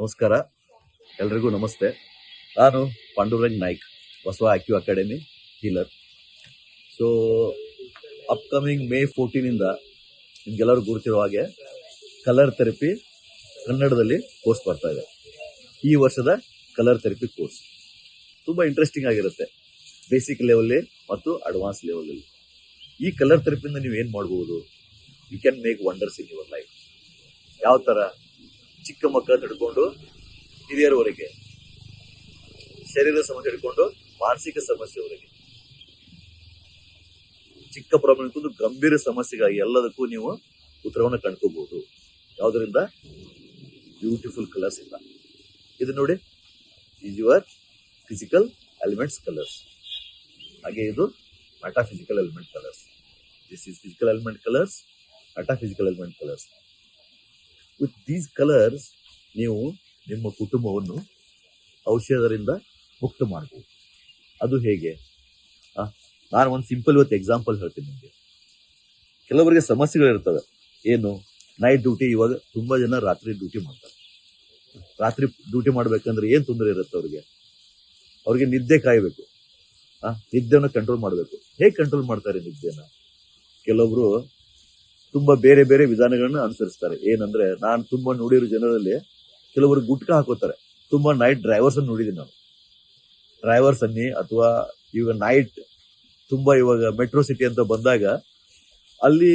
ನಮಸ್ಕಾರ. ಎಲ್ರಿಗೂ ನಮಸ್ತೆ. ನಾನು Pandurang Naik Basava acu academy healer. So upcoming May ಫೋರ್ಟೀನಿಂದ ನಿಮ್ಗೆಲ್ಲರೂ ಗುರುತಿರೋ ಹಾಗೆ ಕಲರ್ ಥೆರಪಿ ಕನ್ನಡದಲ್ಲಿ ಕೋರ್ಸ್ ಬರ್ತಾ ಇದೆ. ಈ ವರ್ಷದ ಕಲರ್ ಥೆರಪಿ ಕೋರ್ಸ್ ತುಂಬ ಇಂಟ್ರೆಸ್ಟಿಂಗ್ ಆಗಿರುತ್ತೆ. ಬೇಸಿಕ್ ಲೆವೆಲ್ಲಿ ಮತ್ತು ಅಡ್ವಾನ್ಸ್ ಲೆವೆಲಲ್ಲಿ ಈ ಕಲರ್ ಥೆರಪಿಯಿಂದ ನೀವು ಏನು ಮಾಡ್ಬೋದು? You can make wonders in your life ಯಾವ ಥರ ಚಿಕ್ಕ ಮಕ್ಕಳನ್ನು ಹಿಡ್ಕೊಂಡು ಹಿರಿಯರವರೆಗೆ, ಶರೀರ ಸಮಸ್ಯೆ ಹಿಡ್ಕೊಂಡು ಮಾನಸಿಕ ಸಮಸ್ಯೆವರೆಗೆ ಚಿಕ್ಕ ಪ್ರಾಬ್ಲಮ್ ಗಂಭೀರ ಸಮಸ್ಯೆಗಾಗಿ ಎಲ್ಲದಕ್ಕೂ ನೀವು ಉತ್ತರವನ್ನು ಕಂಡ್ಕೋಬಹುದು ಯಾವುದರಿಂದ? ಬ್ಯೂಟಿಫುಲ್ ಕಲರ್ಸ್ ಇಲ್ಲ ಇದು ನೋಡಿ is your physical elements colours ಹಾಗೆ ಇದು metaphysical element colours this is physical element colours metaphysical element colours with these colours ನೀವು ನಿಮ್ಮ ಕುಟುಂಬವನ್ನು ಔಷಧದಿಂದ ಮುಕ್ತ ಮಾಡಬಹುದು. ಅದು ಹೇಗೆ? ನಾನು ಒಂದು ಸಿಂಪಲ್ ಇವತ್ತು ಎಕ್ಸಾಂಪಲ್ ಹೇಳ್ತೀನಿ ನಿಮಗೆ. ಕೆಲವರಿಗೆ ಸಮಸ್ಯೆಗಳಿರ್ತವೆ. ಏನು? ನೈಟ್ ಡ್ಯೂಟಿ ಇವಾಗ ತುಂಬ ಜನ ರಾತ್ರಿ ಡ್ಯೂಟಿ ಮಾಡ್ತಾರೆ. ರಾತ್ರಿ ಡ್ಯೂಟಿ ಮಾಡ್ಬೇಕಂದ್ರೆ ಏನು ತೊಂದರೆ ಇರುತ್ತೆ ಅವ್ರಿಗೆ? ಅವ್ರಿಗೆ ನಿದ್ದೆ ಕಾಯಬೇಕು. ಆ ನಿದ್ದೆಯನ್ನು ಕಂಟ್ರೋಲ್ ಮಾಡಬೇಕು. ಹೇಗೆ ಕಂಟ್ರೋಲ್ ಮಾಡ್ತಾರೆ ನಿದ್ದೆನ? ಕೆಲವೊಬ್ರು ತುಂಬಾ ಬೇರೆ ಬೇರೆ ವಿಧಾನಗಳನ್ನ ಅನುಸರಿಸ್ತಾರೆ. ಏನಂದ್ರೆ, ನಾನು ತುಂಬಾ ನೋಡಿರೋ ಜನರಲ್ಲಿ ಕೆಲವರು ಗುಟ್ಕಾ ಹಾಕೋತಾರೆ. ತುಂಬಾ ನೈಟ್ ಡ್ರೈವರ್ಸ್ ಅನ್ನು ನೋಡಿದೀನಿ ನಾನು. ಡ್ರೈವರ್ಸ್ ಅನ್ನಿ ಅಥವಾ ಇವಾಗ ನೈಟ್ ತುಂಬಾ ಇವಾಗ ಮೆಟ್ರೋ ಸಿಟಿ ಅಂತ ಬಂದಾಗ, ಅಲ್ಲಿ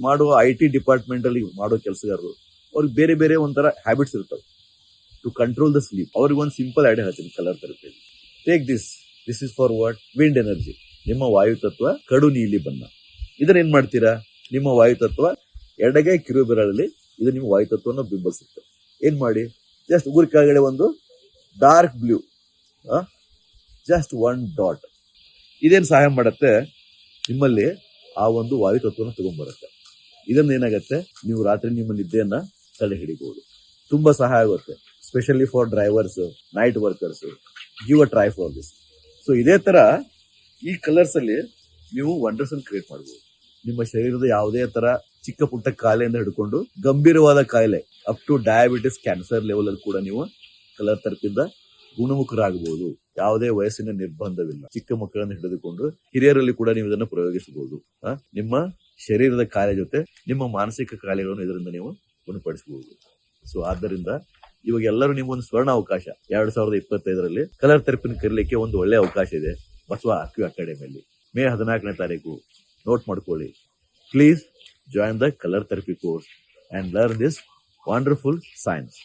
ಮಾಡುವ ಐ ಟಿ ಡಿಪಾರ್ಟ್ಮೆಂಟ್ ಅಲ್ಲಿ ಮಾಡೋ ಕೆಲಸಗಾರರು, ಅವ್ರಿಗೆ ಬೇರೆ ಬೇರೆ ಒಂಥರ ಹ್ಯಾಬಿಟ್ಸ್ ಇರ್ತವೆ. ಟು ಕಂಟ್ರೋಲ್ ದ ಸ್ಲೀಪ್ ಅವ್ರಿಗೆ ಒಂದು ಸಿಂಪಲ್ ಐಡಿಯಾ ಹೇಳ್ತೀನಿ colour therapy take this this is for what wind energy ನಿಮ್ಮ ವಾಯು ತತ್ವ ಕಡು ನೀಲಿ ಬಣ್ಣ. ಇದನ್ನ ಏನ್ ಮಾಡ್ತೀರಾ? ನಿಮ್ಮ ವಾಯು ತತ್ವ ಎಡಗೈ ಕಿರು ಬೆರಳಲ್ಲಿ ಇದು ನಿಮ್ಮ ವಾಯು ತತ್ವವನ್ನು ಬಿಂಬಿಸುತ್ತೆ. ಏನು ಮಾಡಿ? ಜಸ್ಟ್ ಉಗುರು ಕೆಳಗಡೆ ಒಂದು dark blue just one dot ಇದೇನು ಸಹಾಯ ಮಾಡುತ್ತೆ? ನಿಮ್ಮಲ್ಲಿ ಆ ಒಂದು ವಾಯು ತತ್ವನ ತಗೊಂಡ್ಬರುತ್ತೆ. ಇದನ್ನ ಏನಾಗುತ್ತೆ? ನೀವು ರಾತ್ರಿ ನಿಮ್ಮ ನಿದ್ದೆಯನ್ನ ತಡೆ ಹಿಡಿಬಹುದು ತುಂಬಾ ಸಹಾಯ ಆಗುತ್ತೆ. Specially for drivers night workers give a try for this so ಇದೇ ತರ ಈ ಕಲರ್ಸ್ ಅಲ್ಲಿ ನೀವು ವಂಡರ್ಸ್ ಕ್ರಿಯೇಟ್ ಮಾಡಬಹುದು ನಿಮ್ಮ ಶರೀರದ ಯಾವುದೇ ತರ ಚಿಕ್ಕ ಪುಟ್ಟ ಕಾಯಿಲೆಯಿಂದ ಹಿಡ್ಕೊಂಡು ಗಂಭೀರವಾದ ಕಾಯಿಲೆ up to diabetes cancer level ಅಲ್ಲಿ ಕೂಡ ನೀವು ಕಲರ್ ತರಪಿಂದ ಗುಣಮುಖರಾಗಬಹುದು. ಯಾವುದೇ ವಯಸ್ಸಿನ ನಿರ್ಬಂಧವಿಲ್ಲ. ಚಿಕ್ಕ ಮಕ್ಕಳನ್ನು ಹಿಡಿದುಕೊಂಡು ಹಿರಿಯರಲ್ಲಿ ಕೂಡ ನೀವು ಇದನ್ನು ಪ್ರಯೋಗಿಸಬಹುದು. ನಿಮ್ಮ ಶರೀರದ ಕಾಯಿಲೆ ಜೊತೆ ನಿಮ್ಮ ಮಾನಸಿಕ ಕಾಯಿಲೆಗಳನ್ನು ಇದರಿಂದ ನೀವು ಗುಣಪಡಿಸಬಹುದು. ಸೊ ಆದ್ದರಿಂದ ಇವಾಗ ಎಲ್ಲರೂ ನಿಮ್ಗೊಂದು ಸ್ವರ್ಣ ಅವಕಾಶ. ಎರಡ್ ಸಾವಿರದ ಇಪ್ಪತ್ತೈದರಲ್ಲಿ ಕಲರ್ ಥೆರಪಿನ ಕರೀಲಿಕ್ಕೆ ಒಂದು ಒಳ್ಳೆ ಅವಕಾಶ ಇದೆ. ಬಸವ ಅಕ್ವಿ ಅಕಾಡೆಮಿಯಲ್ಲಿ ಮೇ ಹದಿನಾಲ್ಕನೇ ತಾರೀಕು. ನೋಟ್ ಮಾಡ್ಕೊಳ್ಳಿ please join the colour therapy course and learn this wonderful science